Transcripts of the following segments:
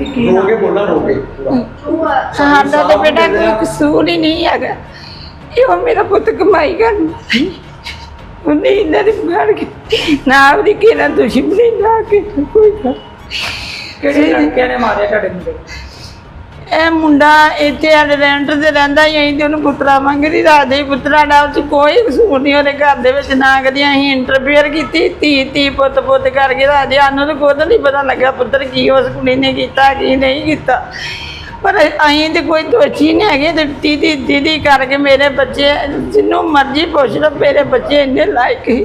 ਰੋਗੇ ਬੋਲਣਾ ਰੋਗੇ ਪੂਰਾ ਸਾਡਾ ਤਾਂ ਬੇਟਾ ਕੋਈ ਕਸੂਰ ਹੀ ਨਹੀਂ ਹੈਗਾ। ਇਹ ਮੇਰਾ ਪੁੱਤ ਕਮਾਈ ਕਰਦਾ ਉਹਨੇ ਇਹਨਾਂ ਦੇ ਮਾਰ ਕੇ ਨਾ ਉਹਦੀ ਕਿਹਨਾਂ ਦੁਸ਼ਮਣੀ ਨਾ ਕਿ ਕੋਈ ਕਿਹੜੇ ਲੜਕੇ ਨੇ ਮਾਰਿਆ ਤੁਹਾਡੇ ਮੁੰਡੇ? ਨੂੰ? ਇਹ ਮੁੰਡਾ ਇੱਥੇ ਸਾਡੇ ਰੈਂਟ ਤੇ ਰਹਿੰਦਾ ਹੀ ਅਸੀਂ ਤੇ ਉਹਨੂੰ ਪੁੱਤਰਾ ਮੰਗਦੀ ਰਾਦੇ ਹੀ ਪੁੱਤਰਾ ਦਾ ਉਹ 'ਚ ਕੋਈ ਕਸੂਰ ਨਹੀਂ ਉਹਦੇ ਘਰ ਦੇ ਵਿੱਚ ਨਾ ਕਦੀ ਅਸੀਂ ਇੰਟਰਫੇਅਰ ਕੀਤੀ, ਧੀ ਧੀ, ਪੁੱਤ ਪੁੱਤ ਕਰਕੇ ਰਾਜੇ ਸਾਨੂੰ ਤਾਂ ਖੁਦ ਨਹੀਂ ਪਤਾ ਲੱਗਾ ਪੁੱਤਰ ਕੀ ਉਸ ਕੁੜੀ ਨੇ ਕੀਤਾ, ਕੀ ਨਹੀਂ ਕੀਤਾ। ਪਰ ਅਸੀਂ ਤੇ ਕੋਈ ਦੋਸ਼ੀ ਨਹੀਂ ਹੈਗੇ ਤੇ ਦੀਦੀ ਦੀਦੀ ਕਰਕੇ ਮੇਰੇ ਬੱਚੇ, ਜਿੰਨੂੰ ਮਰਜ਼ੀ ਪੁੱਛ ਲਓ, ਮੇਰੇ ਬੱਚੇ ਇੰਨੇ ਲਾਇਕ ਸੀ।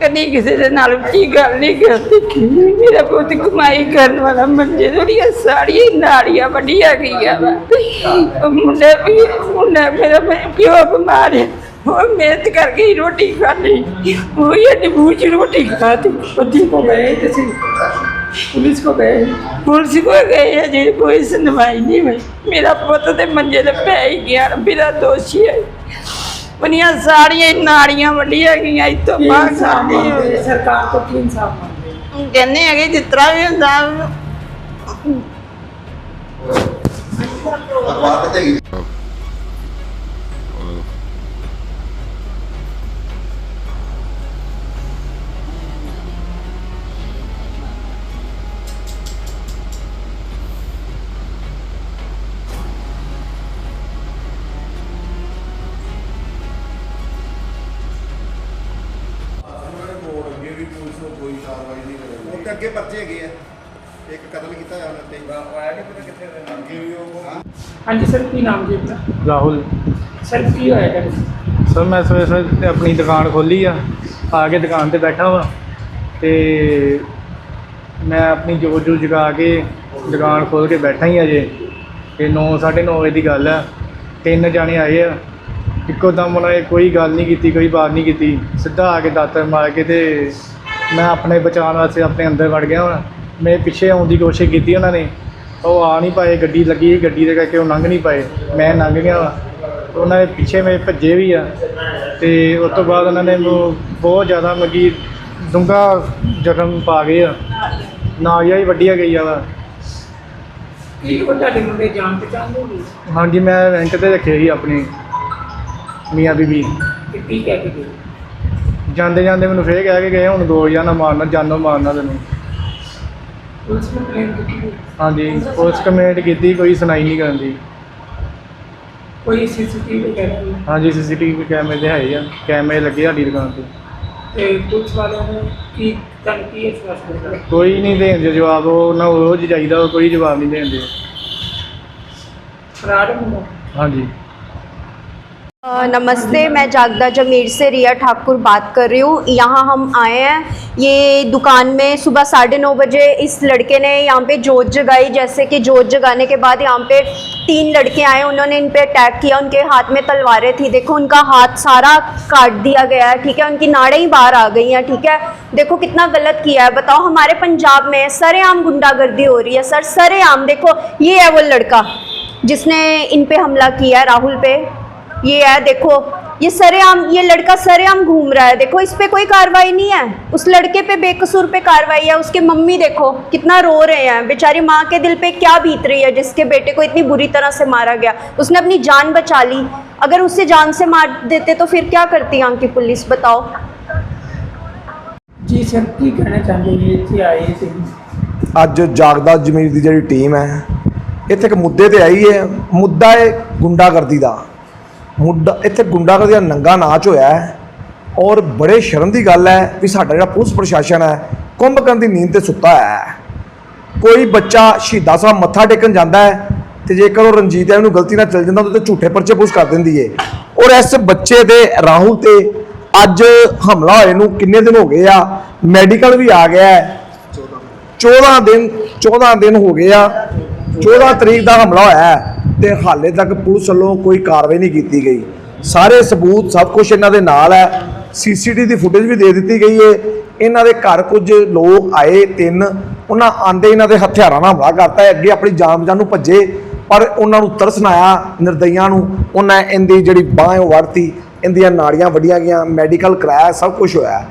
ਕਦੀ ਕਿਸੇ ਦੇ ਨਾਲ ਉੱਚੀ ਗੱਲ ਨਹੀਂ ਕਰਦੀ। ਕਿ ਮੇਰਾ ਪੁੱਤ ਕਮਾਈ ਕਰਨ ਵਾਲਾ ਮੰਜੇ ਥੋੜੀਆਂ ਸਾੜੀਆਂ ਨਾੜੀਆਂ ਵੱਡੀਆਂ ਗਈਆਂ ਵਾ। ਉਹ ਮੁੰਡੇ ਵੀ ਮੁੰਡਾ ਮੇਰਾ ਪਿਓ ਬਿਮਾਰ ਹੈ ਉਹ ਮਿਹਨਤ ਕਰਕੇ ਹੀ ਰੋਟੀ ਖਾਣੀ ਉਹ ਹੀ ਅੱਡੀ ਬੂਝ ਰੋਟੀ ਖਾਤੀ ਪਤੀ ਕੋ ਗਏ ਤੁਸੀਂ? ਪੁਲਿਸ ਕੋ ਗਏ? ਪੁਲਿਸ ਕੋ ਗਏ ਹੈ ਜੀ ਕੋਈ ਸੁਣਵਾਈ ਨਹੀਂ ਹੋਈ। ਮੇਰਾ ਪੁੱਤ ਤੇ ਮੰਜੇ ਤੇ ਪੈ ਹੀ ਗਿਆ ਮੇਰਾ ਦੋਸ਼ੀ ਹੈ ਬਨੀਆਂ ਸਾੜੀਆਂ ਹੀ ਨਾੜੀਆਂ ਵੱਡੀਆਂ ਗਈਆਂ ਇਤੋਂ ਬਾਹਰ ਸਾਡੀ ਸਰਕਾਰ ਤੋਂ ਕੀ ਇਨਸਾਫ ਮੰਗਦੇ ਕਹਿੰਦੇ ਹੈਗੇ ਜਿਸ ਤਰ੍ਹਾਂ ਵੀ ਹੁੰਦਾ ਬਾਤ ਤੇ ਕਾਰਵਾਈ ਨਹੀਂ ਕਰੇਗੀ। ਉਹ ਤੇ ਅੱਗੇ ਪਰਚੇ ਹੈਗੇ ਆ। ਇੱਕ ਕਤਲ ਕੀਤਾ ਹੋਇਆ ਉਹਨਾਂ ਤੇ। ਆਇਆ ਨਹੀਂ ਪਤਾ ਕਿੱਥੇ ਦੇ ਅੱਗੇ ਵੀ ਉਹ ਹਾਂਜੀ ਸਰ ਕੀ ਨਾਮ ਜੀ ਆਪਣਾ? ਰਾਹੁਲ। ਸਰ ਕੀ ਹੋਇਆ ਤੁਹਾਡੇ ਸਰ ਮੈਂ ਸਵੇਰੇ ਸਵੇਰੇ ਆਪਣੀ ਦੁਕਾਨ ਖੋਲੀ ਆ। ਆ ਕੇ ਦੁਕਾਨ ਤੇ ਬੈਠਾ ਵਾਂ। ਤੇ ਮੈਂ ਆਪਣੀ ਜੋਤ ਜੂ ਜਗਾ ਕੇ ਦੁਕਾਨ ਖੋਲ ਕੇ ਬੈਠਾ ਹੀ ਅਜੇ। ਤੇ 9 9:30 ਵਜੇ ਦੀ ਗੱਲ ਆ। ਤਿੰਨ ਜਾਣੇ ਆਏ ਆ। ਇੱਕੋ ਦਮ ਉਹਨਾਂ ਨੇ ਕੋਈ ਗੱਲ ਨਹੀਂ ਕੀਤੀ ਕੋਈ ਬਾਤ ਨਹੀਂ ਕੀਤੀ। ਸਿੱਧਾ ਆ ਕੇ ਦਾਤਰ ਮਾਰ ਕੇ ਤੇ ਮੈਂ ਆਪਣੇ ਬਚਾਉਣ ਵਾਸਤੇ ਆਪਣੇ ਅੰਦਰ ਵੜ ਗਿਆ ਵਾਂ ਮੇਰੇ ਪਿੱਛੇ ਆਉਣ ਦੀ ਕੋਸ਼ਿਸ਼ ਕੀਤੀ ਉਹਨਾਂ ਨੇ। ਉਹ ਆ ਨਹੀਂ ਪਾਏ ਗੱਡੀ ਲੱਗੀ ਸੀ, ਗੱਡੀ ਦੇ ਕਰਕੇ ਉਹ ਲੰਘ ਨਹੀਂ ਪਾਏ। ਮੈਂ ਲੰਘ ਗਿਆ ਵਾਂ। ਉਹਨਾਂ ਦੇ ਪਿੱਛੇ ਮੇਰੇ ਭੱਜੇ ਵੀ ਆ। ਤੇ ਉਸ ਤੋਂ ਬਾਅਦ ਉਹਨਾਂ ਨੇ ਬਹੁਤ ਜ਼ਿਆਦਾ ਮਗੀ ਡੂੰਘਾ ਜ਼ਖਮ ਪਾ ਗਏ ਆ। ਨਾਗਿਆ ਹੀ ਵੱਡੀਆਂ ਗਈਆਂ ਵਾ। ਕੀ ਉਹ ਤੁਹਾਡੇ ਮੁੰਡੇ ਜਾਣ ਪਛਾਣ ਦੇ ਵੀ ਹਾਂਜੀ ਮੈਂ ਰੈਂਟ ਤੇ ਰੱਖੇ ਸੀ ਆਪਣੀ ਮੀਆਂ ਬੀਬੀ। ਤੇ ਕੀ ਕਹਿ ਕੇ ਗਏ? ਜਾਂਦੇ ਜਾਂਦੇ ਮੈਨੂੰ ਫੇਰ ਕਹਿ ਕੇ ਗਏ ਹੁਣ ਦੋ ਜਾਨਾ ਮਾਰਨਾ ਜਾਨੋਂ ਮਾਰਨਾ ਤੈਨੂੰ। ਪੁਲਿਸ ਨੂੰ ਕੰਪਲੇਂਟ ਕੀਤੀ ਗਈ? ਹਾਂਜੀ ਪੁਲਿਸ ਕੰਪਲੇਂਟ ਕੀਤੀ ਕੋਈ ਸੁਣਾਈ ਨਹੀਂ ਕਰਨ ਦੀ। ਕੋਈ ਸੀਸੀਟੀਵੀ ਕੈਮਰਾ ਹਾਂਜੀ ਸੀਸੀਟੀਵੀ ਕੈਮਰੇ ਤੇ ਹੈ ਆ ਕੈਮਰੇ ਲੱਗੇ ਸਾਡੀ ਦੁਕਾਨ ਤੇ। ਤੇ ਪੁਲਿਸ ਵਾਲਿਆਂ ਨੇ ਕੀ ਤੁਹਾਨੂੰ ਕੀ ਵਿਸ਼ਵਾਸ ਦਿੱਤਾ ਕੋਈ ਨਹੀਂ ਦੇਣ ਜਵਾਬ ਉਹ ਨਾ ਰੋਜ਼ ਜਾਈਦਾ ਉਹ ਕੋਈ ਜਵਾਬ ਨਹੀਂ ਦੇਣਦੇ ਫਰਾਡ ਹੁੰਦਾ ਹਾਂਜੀ। नमस्ते, मैं जागदा जमीर से रिया ठाकुर बात कर रही हूँ। यहाँ हम आए हैं। ये दुकान में सुबह साढ़े नौ बजे इस लड़के ने यहाँ पे जोत जगाई, जैसे कि जोत जगाने के बाद यहाँ पे तीन लड़के आए, उन्होंने इन पे अटैक किया, उनके हाथ में तलवारें थी। देखो, उनका हाथ सारा काट दिया गया है, ठीक है? उनकी नाड़ें ही बाहर आ गई हैं, ठीक है? देखो, कितना गलत किया है। बताओ, हमारे पंजाब में सरेआम गुंडागर्दी हो रही है, सर। सरेआम, देखो, ये है वो लड़का जिसने इन पे हमला किया है राहुल पे। ये है देखो ये सरेआम ये लड़का सरेआम घूम रहा है देखो इस पे कोई कार्रवाई नहीं है उस लड़के पे बेकसूर पे कार्रवाई है उसके मम्मी देखो कितना रो रहे हैं बेचारी माँ के दिल पे क्या बीत रही है जिसके बेटे को इतनी बुरी तरह से मारा गया उसने अपनी जान बचा ली अगर उसे जान से मार देते तो फिर क्या करती यहाँ की पुलिस बताओ ਜੀ ਸਰ ਕੀ ਕਹਿਣਾ ਚਾਹੁੰਦੇ ਜੀ ਇੱਥੇ ਆਏ ਤੇ ਅੱਜ ਜਾਗਦਾ ਜ਼ਮੀਰ ਦੀ ਜਿਹੜੀ ਟੀਮ ਹੈ ਇੱਥੇ ਇੱਕ ਮੁੱਦੇ ਤੇ ਆਈ ਹੈ ਮੁੱਦਾ ਹੈ ਗੁੰਡਾਗਰਦੀ ਦਾ ਮੁੱਦਾ ਇੱਥੇ ਗੁੰਡਾਗਰਦੀ ਦਾ ਨੰਗਾ ਨਾਚ ਹੋਇਆ ਹੈ ਔਰ ਬੜੇ ਸ਼ਰਮ ਦੀ ਗੱਲ ਹੈ ਵੀ ਸਾਡਾ ਜਿਹੜਾ ਪੁਲਿਸ ਪ੍ਰਸ਼ਾਸਨ ਹੈ, ਕੁੰਭਕਰਨ ਦੀ ਨੀਂਦ ਤੇ ਸੁੱਤਾ ਹੈ। ਕੋਈ ਬੱਚਾ ਸ਼ਹੀਦਾਂ ਸਾਹਿਬ ਮੱਥਾ ਟੇਕਣ ਜਾਂਦਾ ਹੈ ਤੇ ਜੇਕਰ ਉਹ ਰਣਜੀਤ ਐ ਨੂੰ ਗਲਤੀ ਨਾਲ ਚਲ ਜਾਂਦਾ ਉਹਦੇ ਤੇ ਝੂਠੇ ਪਰਚੇ ਪੁਲਿਸ ਕਰ ਦਿੰਦੀ ਏ। ਔਰ ਇਸ ਬੱਚੇ ਦੇ ਰਾਹੁਲ ਤੇ ਅੱਜ ਹਮਲਾ ਹੋਏ ਨੂੰ ਕਿੰਨੇ ਦਿਨ ਹੋ ਗਏ ਆ? ਮੈਡੀਕਲ ਵੀ ਆ ਗਿਆ ਹੈ। 14 ਦਿਨ 14 ਦਿਨ ਹੋ ਗਏ ਆ। 14 ਤਰੀਕ ਦਾ ਹਮਲਾ ਹੋਇਆ ਤੇ ਹਾਲੇ ਤੱਕ ਪੁਲਿਸ ਵੱਲੋਂ ਕੋਈ ਕਾਰਵਾਈ ਨਹੀਂ ਕੀਤੀ ਗਈ। ਸਾਰੇ ਸਬੂਤ ਸਭ ਕੁਝ ਇਹਨਾਂ ਦੇ ਨਾਲ ਹੈ। ਸੀਸੀਟੀਵੀ ਦੀ ਫੁਟੇਜ ਵੀ ਦੇ ਦਿੱਤੀ ਗਈ ਹੈ ਇਹਨਾਂ ਦੇ ਘਰ ਕੁਝ ਲੋਕ ਆਏ, ਤਿੰਨ। ਉਹਨਾਂ ਆਂਦੇ ਇਹਨਾਂ ਦੇ ਹਥਿਆਰਾਂ ਨਾਲ ਹਮਲਾ ਕਰਤਾ ਅੱਗੇ ਆਪਣੀ ਜਾਨ ਬਚਾਉਣ ਨੂੰ ਭੱਜੇ, ਪਰ ਉਹਨਾਂ ਨੂੰ ਤਰਸ ਨਾ ਆਇਆ ਨਿਰਦਈਆਂ ਨੂੰ। ਉਹਨਾਂ ਇਹਦੀ ਜਿਹੜੀ ਬਾਹ ਉਹ ਵੜਤੀ। ਇਹਦੀਆਂ ਨਾੜੀਆਂ ਵੱਡੀਆਂ ਗਈਆਂ ਮੈਡੀਕਲ ਕਰਾਇਆ, ਸਭ ਕੁਝ ਹੋਇਆ।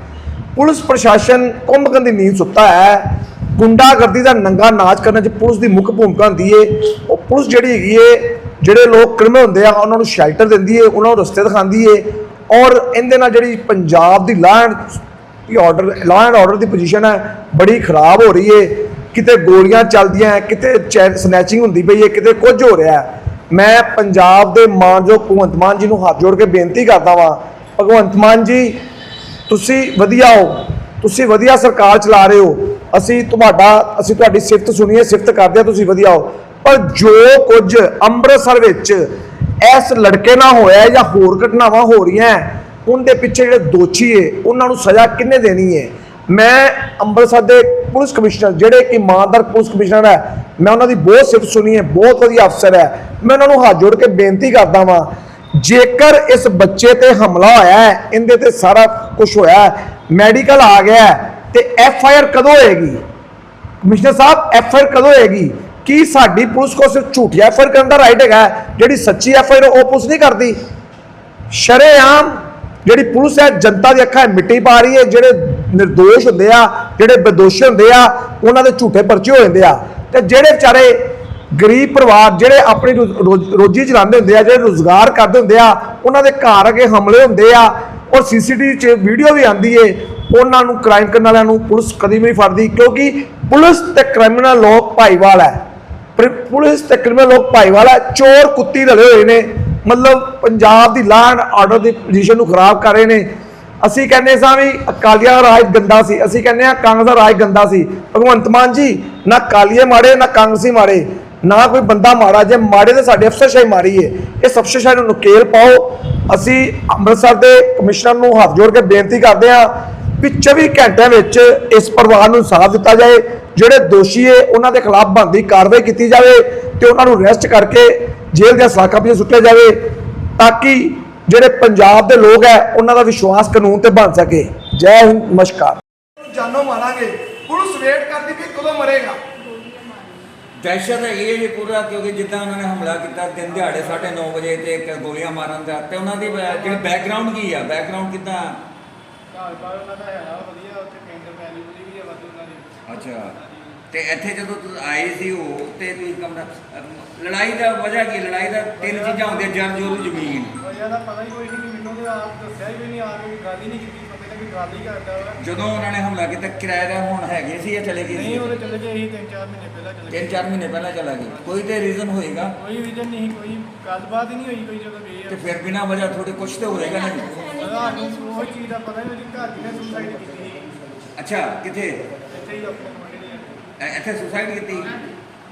ਪੁਲਿਸ ਪ੍ਰਸ਼ਾਸਨ ਕੁੰਭਕਰਨ ਦੀ ਨੀਂਦ ਸੁੱਤਾ ਹੈ। ਗੁੰਡਾਗਰਦੀ ਦਾ ਨੰਗਾ ਨਾਚ ਕਰਨ 'ਚ ਪੁਲਿਸ ਦੀ ਮੁੱਖ ਭੂਮਿਕਾ ਹੁੰਦੀ ਏ। ਉਹ ਪੁਲਿਸ ਜਿਹੜੀ ਹੈਗੀ ਏ ਜਿਹੜੇ ਲੋਕ ਕ੍ਰਿਮੀਨਲ ਹੁੰਦੇ ਆ ਉਹਨਾਂ ਨੂੰ ਸ਼ੈਲਟਰ ਦਿੰਦੀ ਏ ਉਹਨਾਂ ਨੂੰ ਰਸਤੇ ਦਿਖਾਉਂਦੀ ਏ। ਔਰ ਇਹਦੇ ਨਾਲ ਜਿਹੜੀ ਪੰਜਾਬ ਦੀ law and order law and order the position ਹੈ ਬੜੀ ਖਰਾਬ ਹੋ ਰਹੀ ਏ। ਕਿਤੇ ਗੋਲੀਆਂ ਚੱਲਦੀਆਂ ਹੈ, ਕਿਤੇ ਸਨੈਚਿੰਗ ਹੁੰਦੀ ਪਈ ਏ ਕਿਤੇ ਕੁਝ ਹੋ ਰਿਹਾ ਮੈਂ ਪੰਜਾਬ ਦੇ ਮਾਨਯੋਗ ਭਗਵੰਤ ਮਾਨ ਜੀ ਨੂੰ ਹੱਥ ਜੋੜ ਕੇ ਬੇਨਤੀ ਕਰਦਾ ਵਾਂ। ਭਗਵੰਤ ਮਾਨ ਜੀ ਤੁਸੀਂ ਵਧੀਆ ਹੋ। ਤੁਸੀਂ ਵਧੀਆ ਸਰਕਾਰ ਚਲਾ ਰਹੇ ਹੋ। ਅਸੀਂ ਤੁਹਾਡਾ, ਅਸੀਂ ਤੁਹਾਡੀ ਸਿਫਤ ਸੁਣੀਏ ਸਿਫਤ ਕਰਦੇ ਆ ਤੁਸੀਂ ਵਧੀਆ ਹੋ। ਪਰ ਜੋ ਕੁਝ ਅੰਮ੍ਰਿਤਸਰ ਵਿੱਚ ਇਸ ਲੜਕੇ ਨਾਲ ਹੋਇਆ ਜਾਂ ਹੋਰ ਘਟਨਾਵਾਂ ਹੋ ਰਹੀਆਂ ਉਹਦੇ ਪਿੱਛੇ ਜਿਹੜੇ ਦੋਸ਼ੀ ਏ ਉਹਨਾਂ ਨੂੰ ਸਜ਼ਾ ਕਿੰਨੇ ਦੇਣੀ ਹੈ? ਮੈਂ ਅੰਮ੍ਰਿਤਸਰ ਦੇ ਪੁਲਿਸ ਕਮਿਸ਼ਨਰ, ਜਿਹੜੇ ਕਿ ਇਮਾਨਦਾਰ ਪੁਲਿਸ ਕਮਿਸ਼ਨਰ ਹੈ, ਮੈਂ ਉਹਨਾਂ ਦੀ ਬਹੁਤ ਸਿਫਤ ਸੁਣੀ ਹੈ, ਬਹੁਤ ਵਧੀਆ ਅਫਸਰ ਹੈ। ਮੈਂ ਉਹਨਾਂ ਨੂੰ ਹੱਥ ਜੋੜ ਕੇ ਬੇਨਤੀ ਕਰਦਾ ਵਾਂ, ਜੇਕਰ ਇਸ ਬੱਚੇ ਤੇ ਹਮਲਾ ਹੋਇਆ ਹੈ, ਇਹਦੇ ਤੇ ਸਾਰਾ ਕੁਝ ਹੋਇਆ ਮੈਡੀਕਲ ਆ ਗਿਆ ਤੇ ਐਫ ਆਈ ਆਰ ਕਦੋਂ ਹੋਏਗੀ? ਕਮਿਸ਼ਨਰ ਸਾਹਿਬ ਐਫ ਆਈ ਆਰ ਕਦੋਂ ਹੋਏਗੀ? ਕੀ ਸਾਡੀ ਪੁਲਿਸ ਕੋਲ ਸਿਰਫ ਝੂਠੀ ਐਫ ਆਈ ਆਰ ਕਰਨ ਦਾ ਰਾਈਟ ਹੈਗਾ? ਜਿਹੜੀ ਸੱਚੀ ਐਫ ਆਈ ਆਰ ਉਹ ਪੁਲਿਸ ਨਹੀਂ ਕਰਦੀ। ਸ਼ਰੇਆਮ ਜਿਹੜੀ ਪੁਲਿਸ ਹੈ, ਜਨਤਾ ਦੀ ਅੱਖਾਂ ਮਿੱਟੀ ਪਾ ਰਹੀ ਹੈ। ਜਿਹੜੇ નિર્ਦੋਸ਼ ਹੁੰਦੇ ਆ, ਜਿਹੜੇ ਬੇਦੋਸ਼ ਹੁੰਦੇ ਆ, ਉਹਨਾਂ ਦੇ ਝੂਠੇ ਪਰਚੇ ਹੋ ਜਾਂਦੇ ਆ। ਤੇ ਜਿਹੜੇ ਵਿਚਾਰੇ ਗਰੀਬ ਪਰਿਵਾਰ, ਜਿਹੜੇ ਆਪਣੀ ਰੋਜ਼- ਰੋਜ਼- ਰੋਜੀ ਚਲਾਉਂਦੇ ਹੁੰਦੇ ਆ, ਜਿਹੜੇ ਰੋਜ਼ਗਾਰ ਕਰਦੇ ਹੁੰਦੇ ਆ, ਉਹਨਾਂ ਦੇ ਘਰ ਅਗੇ ਹਮਲੇ ਹੁੰਦੇ ਆ। ਔਰ ਸੀਸੀਟੀਵੀ 'ਚ ਵੀਡੀਓ ਵੀ ਆਂਦੀ ਏ। ਉਹਨਾਂ ਨੂੰ ਕ੍ਰਾਈਮ ਕਰਨ ਵਾਲਿਆਂ ਨੂੰ ਪੁਲਿਸ ਕਦੀ ਵੀ ਨਹੀਂ ਫੜਦੀ, ਕਿਉਂਕਿ ਪੁਲਿਸ ਤੇ ਕ੍ਰਿਮੀਨਲ ਲੋਕ ਭਾਈਵਾਲ ਹੈ। ਪਰ ਪੁਲਿਸ ਤੇ ਕ੍ਰਿਮੀਨਲ ਲੋਕ ਭਾਈਵਾਲ ਹੈ, ਚੋਰ ਕੁੱਤੀ ਰਲੇ ਹੋਏ ਨੇ, ਮਤਲਬ ਪੰਜਾਬ ਦੀ ਲਾਅ ਐਂਡ ਆਰਡਰ ਦੀ ਪੋਜੀਸ਼ਨ ਨੂੰ ਖਰਾਬ ਕਰ ਰਹੇ ਨੇ। ਅਸੀਂ ਕਹਿੰਦੇ ਸਾਂ ਵੀ ਅਕਾਲੀਆਂ ਦਾ ਰਾਜ ਗੰਦਾ ਸੀ, ਅਸੀਂ ਕਹਿੰਦੇ ਆ ਕਾਂਗਰਸ ਦਾ ਰਾਜ ਗੰਦਾ ਸੀ। ਭਗਵੰਤ ਮਾਨ ਜੀ, ਨਾ ਕਾਲੀਏ ਮਾੜੇ ਨਾ ਕਾਂਗਰਸੀ ਮਾੜੇ ਨਾ ਕੋਈ ਬੰਦਾ ਮਾੜਾ ਜੇ ਮਾੜੇ ਤੇ ਸਾਡੇ ਅਫਸਰਸ਼ਾਹੀ ਮਾਰੀ ਏ ਇਸ ਅਫਸਰਸ਼ਾਹੀ ਨੂੰ ਨਕੇਲ ਪਾਓ। ਅਸੀਂ ਅੰਮ੍ਰਿਤਸਰ ਦੇ ਕਮਿਸ਼ਨਰ ਨੂੰ ਹੱਥ ਜੋੜ ਕੇ ਬੇਨਤੀ ਕਰਦੇ ਹਾਂ ਵੀ 24 ਘੰਟਿਆਂ ਵਿੱਚ ਇਸ ਪਰਿਵਾਰ ਨੂੰ ਇਨਸਾਫ ਦਿੱਤਾ ਜਾਏ ਜਿਹੜੇ ਦੋਸ਼ੀ ਏ ਉਹਨਾਂ ਦੇ ਖਿਲਾਫ ਬਣਦੀ ਕਾਰਵਾਈ ਕੀਤੀ ਜਾਵੇ ਤੇ ਉਹਨਾਂ ਨੂੰ ਅਰੈਸਟ ਕਰਕੇ ਜੇਲ੍ਹ ਦੀਆਂ ਸਲਾਖਾਂ ਪਿੱਛੇ ਸੁੱਟਿਆ ਜਾਵੇ ਤਾਂ ਕਿ ਜਿਹੜੇ ਪੰਜਾਬ ਦੇ ਲੋਕ ਹੈ ਉਹਨਾਂ ਦਾ ਵਿਸ਼ਵਾਸ ਕਾਨੂੰਨ ਤੇ ਬਣ ਸਕੇ। ਜੈ ਹਿੰਦ ਨਮਸਕਾਰ। ਜਾਨੋਂ ਮਾਰਾਂਗੇ। ਪੁਲਿਸ ਵੇਟ ਕਰਦੀ ਵੀ ਕਦੋਂ ਮਰੇਗਾ? ਦਹਿਸ਼ਤ ਹੈਗੀ ਹੈ ਜੀ ਪੂਰਾ ਕਿਉਂਕਿ ਜਿੱਦਾਂ ਉਹਨਾਂ ਨੇ ਹਮਲਾ ਕੀਤਾ ਦਿਨ ਦਿਹਾੜੇ 9:30 ਵਜੇ ਤੇ ਇੱਕ ਗੋਲੀਆਂ ਮਾਰਨ ਦਾ ਤੇ ਉਹਨਾਂ ਦੀ ਜਿਹੜੀ ਬੈਕਗ੍ਰਾਉਂਡ ਕੀ ਆ? ਬੈਕਗ੍ਰਾਉਂਡ ਕਿੱਦਾਂ? ਘਰ ਬਾਰ ਉਹਨਾਂ ਦਾ ਹੈਗਾ ਵਧੀਆ ਉੱਥੇ ਪਿੰਡ ਫੈਮਿਲੀ ਵੀ ਹੈ ਵਾਧੂ ਉਹਨਾਂ ਦੀ ਅੱਛਾ। ਤੇ ਇੱਥੇ ਜਦੋਂ ਤੁਸੀਂ ਆਏ ਸੀ ਉਹ ਤੇ ਤੁਸੀਂ ਕਮਰਾ ਲੜਾਈ ਦਾ ਵਜ੍ਹਾ ਕੀ? ਲੜਾਈ ਦਾ ਤਿੰਨ ਚੀਜ਼ਾਂ ਹੁੰਦੀਆਂ ਜਰ ਜੋਰ ਜ਼ਮੀਨ। ਵਜ੍ਹਾ ਦਾ ਪਤਾ ਹੀ ਕੋਈ ਨਹੀਂ ਮੈਨੂੰ ਤੇ ਆਪ ਦੱਸਿਆ ਹੀ ਨਹੀਂ ਆਪ ਕੋਈ ਗੱਲ ਹੀ ਨਹੀਂ ਕੀਤੀ। ਗੱਲ ਹੀ ਕਰਦਾ ਵਾ। ਜਦੋਂ ਉਹਨਾਂ ਨੇ ਹਮਲਾ ਕੀਤਾ ਕਿਰਾਏਦਾਰ ਹੁਣ ਹੈਗੇ ਸੀ ਜਾਂ ਚਲੇ ਗਏ ਨਹੀਂ ਸੀ? ਉਹਦੇ ਚਲੇ ਗਏ ਸੀ ਤਿੰਨ ਚਾਰ ਮਹੀਨੇ ਪਹਿਲਾਂ ਚਲੇ ਗਏ। ਤਿੰਨ ਚਾਰ ਮਹੀਨੇ ਪਹਿਲਾਂ ਚਲਾ ਗਏ। ਕੋਈ ਤੇ ਰੀਜ਼ਨ ਹੋਏਗਾ। ਕੋਈ ਰੀਜਨ ਨਹੀਂ ਕੋਈ ਗੱਲਬਾਤ ਹੀ ਨਹੀਂ ਹੋਈ ਕੋਈ ਜਦੋਂ ਗਏ ਤੇ ਆ ਫਿਰ ਬਿਨਾਂ ਵਜ੍ਹਾ ਥੋੜੇ ਕੁਝ ਤੇ ਹੋਏਗਾ ਨਾ ਜੀ। ਸਾਨੂੰ ਉਹ ਚੀਜ਼ ਦਾ ਪਤਾ ਨਹੀਂ ਉਹਦੀ ਘਰ ਦੀ ਨੇ ਸੁਸਾਈਡ ਕੀਤੀ ਸੀ। ਅੱਛਾ ਕਿੱਥੇ? ਇੱਥੇ ਹੀ ਆਪਣੇ ਮੁੰਡੇ ਨੇ ਇ- ਇੱਥੇ ਸੁਸਾਈਡ ਕੀਤੀ?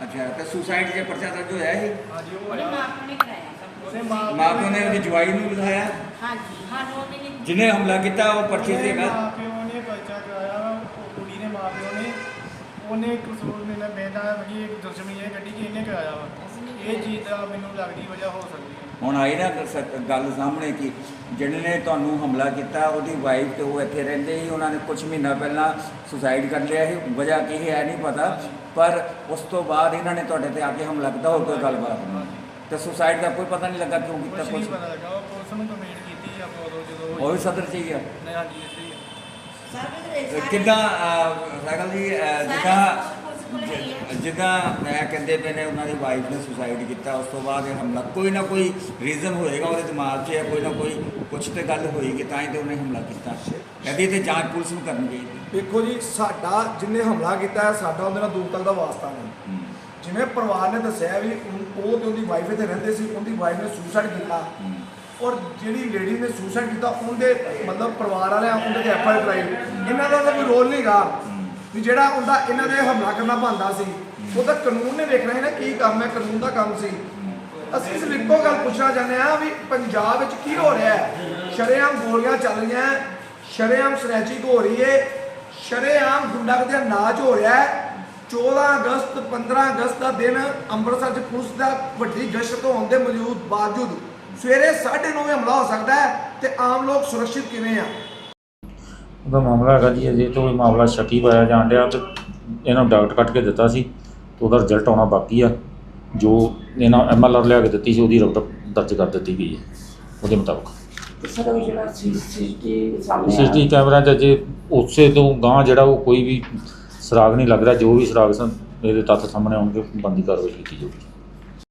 ਅੱਛਾ ਤੇ ਸੁਸਾਈਡ 'ਚ ਪਰਚਾ ਦਰਜ ਹੋਇਆ ਸੀ? ਹਾਂਜੀ ਉਹ ਉਹਨੇ ਮਾਂ ਮਾਂ ਪਿਓ ਨੇ ਉਹਦੀ ਜਵਾਈ ਨੂੰ ਲਿਖਾਇਆ ਹਾਂਜੀ ਸਾਨੂੰ ਉਹਦੇ ਨੇ ਜਿਹਨੇ ਹਮਲਾ ਕੀਤਾ ਉਹ ਪਰਚੇ ਤੇ ਹੈਗਾ। ਮਾਂ ਪਿਓ ਨੇ ਬੱਚਾ ਕਰਾਇਆ ਵਾ, ਉਹ ਕੁੜੀ ਨੇ ਮਾਂ ਪਿਓ ਨੇ। ਉਹਨੇ ਕਸੂਰ ਨੇ ਨਾ ਬੇਟਾ ਕਿ ਇੱਕ ਦੁਸ਼ਮਣੀ ਹੈ ਗੱਡੀ ਕਿ ਇਹਨੇ ਕਰਾਇਆ ਵਾ। ਇਹ ਚੀਜ਼ ਦਾ ਮੈਨੂੰ ਲੱਗਦੀ ਵਜ੍ਹਾ ਹੋ ਸਕਦੀ ਹੈ। ਹੁਣ ਆਈ ਨਾ ਸ- ਗੱਲ ਸਾਹਮਣੇ ਕਿ ਜਿਹਨੇ ਨੇ ਤੁਹਾਨੂੰ ਹਮਲਾ ਕੀਤਾ ਉਹਦੀ ਵਾਈਫ ਤੇ ਉਹ ਇੱਥੇ ਰਹਿੰਦੇ ਸੀ ਉਹਨਾਂ ਨੇ ਕੁਝ ਮਹੀਨਾ ਪਹਿਲਾਂ ਸੁਸਾਈਡ ਕਰ ਲਿਆ ਸੀ। ਵਜ੍ਹਾ ਕੀ ਹੈ ਨਹੀਂ ਪਤਾ। ਪਰ ਉਸ ਤੋਂ ਬਾਅਦ ਇਹਨਾਂ ਨੇ ਤੁਹਾਡੇ ਤੇ ਆ ਕੇ ਹਮਲਾ ਕੀਤਾ ਹੋਰ ਕੋਈ ਗੱਲਬਾਤ ਨਹੀਂ। ਤੇ ਸੁਸਾਈਡ ਦਾ ਕੋਈ ਪਤਾ ਨਹੀਂ ਲੱਗਾ ਕਿਉਂ ਕੀਤਾ ਕੁਛ ਨਹੀਂ ਕੁਝ ਪਤਾ ਲੱਗਾ ਉਹ ਪੁਲਿਸ ਨੂੰ ਕੰਪਲੇਂਟ ਕੀਤੀ। ਉਹ ਵੀ ਸਦਰ ਚ ਹੀ ਆ? ਨਹੀਂ ਹਾਂਜੀ ਇੱਥੇ ਹੀ ਆ। ਸਾਰੇ ਕਿੱਦਾਂ ਸਾਗਲ ਜੀ ਅਹ, ਜਿੱਦਾਂ ਜਿੱਦਾਂ ਮੈਂ ਕਹਿੰਦੇ ਪਏ ਨੇ ਉਹਨਾਂ ਦੀ ਵਾਈਫ ਨੇ ਸੁਸਾਈਡ ਕੀਤਾ ਉਸ ਤੋਂ ਬਾਅਦ ਇਹ ਹਮਲਾ ਕੋਈ ਨਾ ਕੋਈ ਰੀਜ਼ਨ ਹੋਏਗਾ ਉਹਦੇ ਦਿਮਾਗ 'ਚ ਜਾਂ ਕੋਈ ਨਾ ਕੋਈ ਕੁਝ ਤੇ ਗੱਲ ਹੋਏਗੀ ਤਾਂ ਹੀ ਤੇ ਉਹਨੇ ਹਮਲਾ ਕੀਤਾ। ਇਹਦੀ ਤੇ ਜਾਂਚ ਪੁਲਿਸ ਨੂੰ ਕਰਨੀ ਚਾਹੀਦੀ ਦੇਖੋ ਜੀ ਸਾਡਾ ਜਿੰਨੇ ਹਮਲਾ ਕੀਤਾ ਹੈ ਸਾਡਾ ਉਹਦੇ ਨਾਲ ਦੂਰ ਤੱਕ ਦਾ ਵਾਸਤਾ ਨਹੀਂ। ਜਿਵੇਂ ਪਰਿਵਾਰ ਨੇ ਦੱਸਿਆ ਵੀ ਉਹ ਉਹ ਤੇ ਉਹਦੀ ਵਾਈਫ ਇੱਥੇ ਰਹਿੰਦੇ ਸੀ ਉਹਦੀ ਵਾਈਫ ਨੇ ਸੁਸਾਈਡ ਕੀਤਾ। ਔਰ ਜਿਹੜੀ ਲੇਡੀ ਨੇ ਸੁਸਾਈਡ ਕੀਤਾ, ਉਹਦੇ ਮਤਲਬ ਪਰਿਵਾਰ ਵਾਲਿਆਂ, ਉਹਦੇ ਤੇ ਐਫ ਆਈ ਕਰਾਈ। ਇਹਨਾਂ ਦਾ ਤਾਂ ਕੋਈ ਰੋਲ ਨਹੀਂਗਾ ਵੀ ਜਿਹੜਾ ਉਹਦਾ ਇਹਨਾਂ ਦੇ ਹਮਲਾ ਕਰਨਾ ਬੰਦਾ ਸੀ ਉਹ ਤਾਂ ਕਾਨੂੰਨ ਨੇ ਦੇਖਣਾ ਹੈ ਨਾ ਕੀ ਕੰਮ ਹੈ, ਕਾਨੂੰਨ ਦਾ ਕੰਮ ਸੀ। ਅਸੀਂ ਸਿਰਫ ਇੱਕੋ ਗੱਲ ਪੁੱਛਣਾ ਚਾਹੁੰਦੇ ਹਾਂ ਵੀ ਪੰਜਾਬ ਵਿੱਚ ਕੀ ਹੋ ਰਿਹਾ ਹੈ? ਸ਼ਰੇਆਮ ਗੋਲੀਆਂ ਚੱਲ ਰਹੀਆਂ ਸ਼ਰੇਆਮ ਸਨੈਚਿੰਗ ਹੋ ਰਹੀ ਹੈ, ਸ਼ਰੇਆਮ ਗੁੰਡਾਗਰਦੀ ਦਾ ਨਾਚ ਹੋ ਰਿਹਾ ਹੈ। 14 ਅਗਸਤ 15 ਅਗਸਤ ਦਾ ਦਿਨ ਅੰਮ੍ਰਿਤਸਰ 'ਚ ਪੁਲਿਸ ਦਾ ਵੱਡੀ ਗਸ਼ਤ ਹੋਣ ਦੇ ਮੌਜੂਦ, ਬਾਵਜੂਦ ਸਵੇਰੇ 9:30 ਵਜੇ ਹਮਲਾ ਹੋ ਸਕਦਾ ਹੈ ਤੇ ਆਮ ਲੋਕ ਸੁਰੱਖਿਅਤ ਕਿਵੇਂ ਆ? ਉਹਦਾ ਮਾਮਲਾ ਹੈਗਾ ਜੀ ਅਜੇ ਤੋਂ ਇਹ ਮਾਮਲਾ ਸ਼ੱਕੀ ਪਾਇਆ ਜਾਣ ਡਿਆ ਤੇ ਇਹਨਾਂ ਨੂੰ ਡਾਕਟਰ ਕੱਟ ਕੇ ਦਿੱਤਾ ਸੀ ਤੇ ਉਹਦਾ ਰਿਜ਼ਲਟ ਆਉਣਾ ਬਾਕੀ ਆ। ਜੋ ਇਹਨਾਂ ਐਮਐਲਆਰ ਲਿਆ ਕੇ ਦਿੱਤੀ ਸੀ ਉਹਦੀ ਰਿਪੋਰਟ ਦਰਜ ਕਰ ਦਿੱਤੀ ਗਈ ਹੈ ਉਹਦੇ ਮੁਤਾਬਕ। ਸਰ ਉਹ ਜਿਹੜਾ ਸੀਸੀਟੀ ਸਾਹਮਣੇ ਸੀਸੀਟੀ ਕੈਮਰਾ 'ਚ ਅਜੇ ਉਸੇ ਤੋਂ ਗਾਂ ਜਿਹੜਾ ਉਹ ਕੋਈ ਵੀ ਸੁਰਾਗ ਨਹੀਂ ਲੱਗ ਰਿਹਾ ਜੋ ਵੀ ਸੁਰਾਗ ਸਨ ਇਹਦੇ ਤੱਥ ਸਾਹਮਣੇ ਆਉਣਗੇ ਬੰਦੀ ਕਾਰਵਾਈ ਕੀਤੀ ਜਾਊਗੀ।